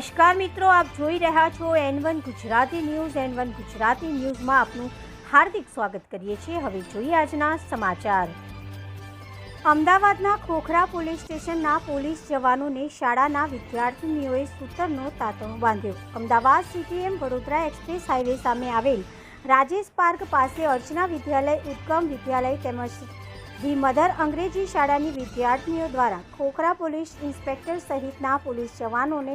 નમસ્કાર મિત્રો, આપ જોઈ રહ્યા છો N one Gujarati news. N one Gujarati ન્યૂઝમાં આપનું હાર્દિક સ્વાગત કરીએ છીએ. હવે જોઈએ આજના સમાચાર. અમદાવાદના ખોખરા પોલીસ સ્ટેશનના પોલીસ જવાનોને શાળાના વિદ્યાર્થીનીઓએ સૂતરનો તાતણો બાંધ્યો. Ahmedabad CTM Vadodara express highway સામે આવેલ રાજેશ પાર્ક પાસે અર્ચના વિદ્યાલય ઉત્તમ વિદ્યાલય તેમજ ધી મધર અંગ્રેજી શાળાની વિદ્યાર્થીઓ દ્વારા ખોખરા પોલીસ ઇન્સ્પેક્ટર સહિતના પોલીસ જવાનોને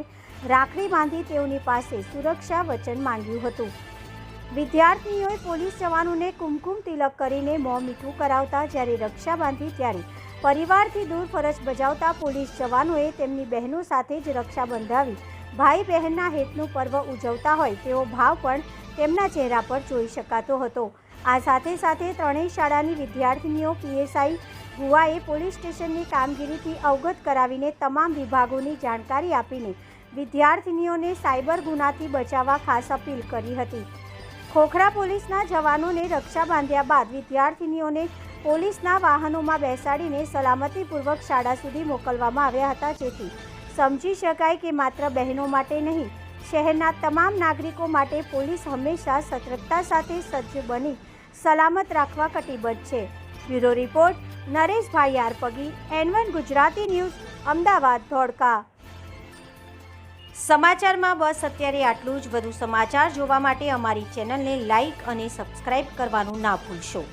રાખડી બાંધી તેઓની પાસે સુરક્ષા વચન માંગ્યું હતું. વિદ્યાર્થીઓએ પોલીસ જવાનોને કુમકુમ તિલક કરીને મોં મીઠું કરાવતા જ્યારે રક્ષા બાંધી ત્યારે પરિવારથી દૂર ફરજ બજાવતા પોલીસ જવાનોએ તેમની બહેનો સાથે જ રક્ષા બંધાવી ભાઈ બહેનના હેતનું પર્વ ઉજવતા હોય તેવો ભાવ પણ તેમના ચહેરા પર જોઈ શકાતો હતો. આ સાથે સાથે ત્રણેય શાળાની વિદ્યાર્થીનીઓ પીએસઆઈ ગુવાએ પોલીસ સ્ટેશનની કામગીરીથી અવગત કરાવીને તમામ વિભાગોની જાણકારી આપીને વિદ્યાર્થીનીઓને સાયબર ગુનાથી બચાવવા ખાસ અપીલ કરી હતી. ખોખરા પોલીસના જવાનોને રક્ષા બાંધ્યા બાદ વિદ્યાર્થીનીઓને પોલીસના વાહનોમાં બેસાડીને સલામતીપૂર્વક શાળા સુધી મોકલવામાં આવ્યા હતા, જેથી સમજી શકાય કે માત્ર બહેનો માટે નહીં, શહેરના તમામ નાગરિકો માટે પોલીસ હંમેશા સતર્કતા સાથે સજ્જ બની સલામત રાખવા કટિબદ્ધ છે. Bureau report, Nareshbhai આરપગી N one Gujarati news, Ahmedabad, Dholka. સમાચારમાં બસ, અત્યારે આટલું જ. વધુ સમાચાર જોવા માટે અમારી ચેનલને લાઈક અને સબસ્ક્રાઇબ કરવાનું ના ભૂલશો.